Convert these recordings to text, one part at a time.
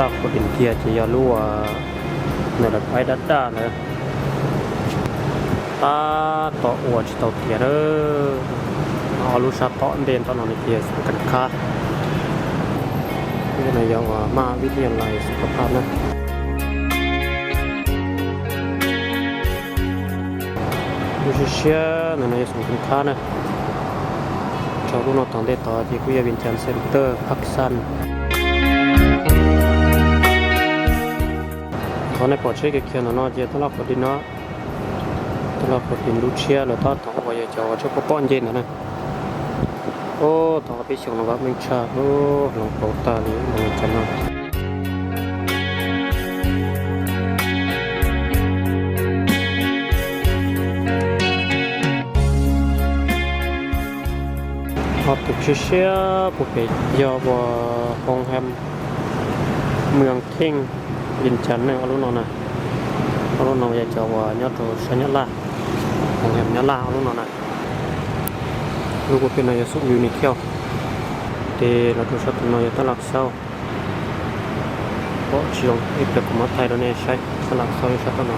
ลากคนอินเดียจะยาลู่ว่าในระดับไปดัดด้าเลยตาต่ออวดต่อเกียร์เออเอาลูกชาต่อเดนตอนนอนในเกียร์กันค่าที่นายว่ามาวิทยาลั เขาในปอดเช้คเขียนเนาะเจ้ทะเลาะกับดินเนะทะเลาะกับดินลูเชียแล้วทอดของวายจอชกป้อนเย็นนะโอ้ต่อไปชงนะครับมิชาโอ้หลงปตานี้ลงจันทร์พอถูกเชื่อผู้เปยอวอฮองแฮมเมืองเท่ง วเตเราดูชัดนายตลักเศร้าเพราะชิลงอีกแต่กุมาไทยเราเนี่ยใช้ตลักเศร้าอยู่ชัดน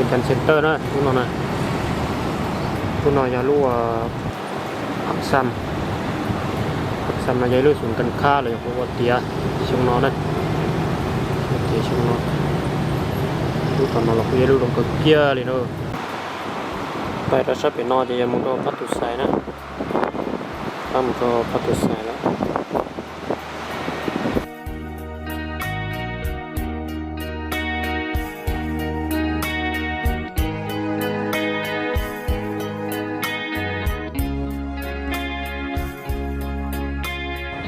เป็นการเซ็นเตอร์นะทุกนอนนะทุกนอนอย่ารู้ว่าอักซัมอักซัมนะอย่ารู้สูงกันค่าเลยเพราะว่าเตียชิงนอนนะเตียชิงนอนรู้ตอนนอนเราคุยรู้ลงกับเกียร์เลยเนอะไปเราชอบไปนอนจะยังมึงก็พัดตุสายนะตั้มก็พัดตุสายแล้ว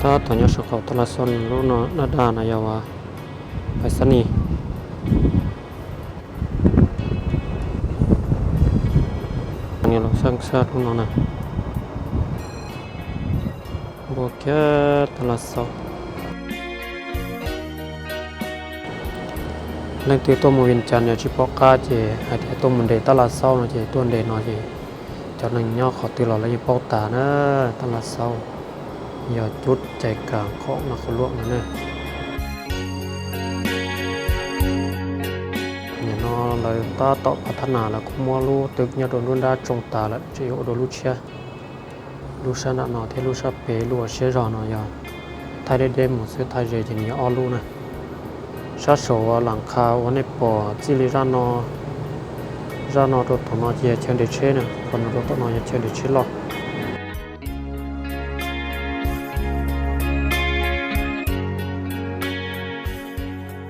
ถ้าตอนยศเขาตลาดซอนรู้เนาะนาดานายาวาไปสนีอันนี้เราสร้างชาติรู้เนาะนะบอกแค่ตลาดซอน ยอดจุดใจกลางของนักลวกนะเนี่ยเนี่ยนอเลยตาต่อพัฒนาแล้วก็มัวรู้ตึกเนี่ยโดนรุ่นดาจงตาแล้วจะอยู่โดนรู้เชียรู้ชนะนอที่รู้ชอบเปรู้เชียรอนอยาไทยได้เดมซื้อไทยเรจินีออรู้นะชาโสวหลังคาวันในปอจิริรานอรานอรถถนอเยเชิญเดชเชนี่ยคนรถถนอเยเชิญเดชเชหรอก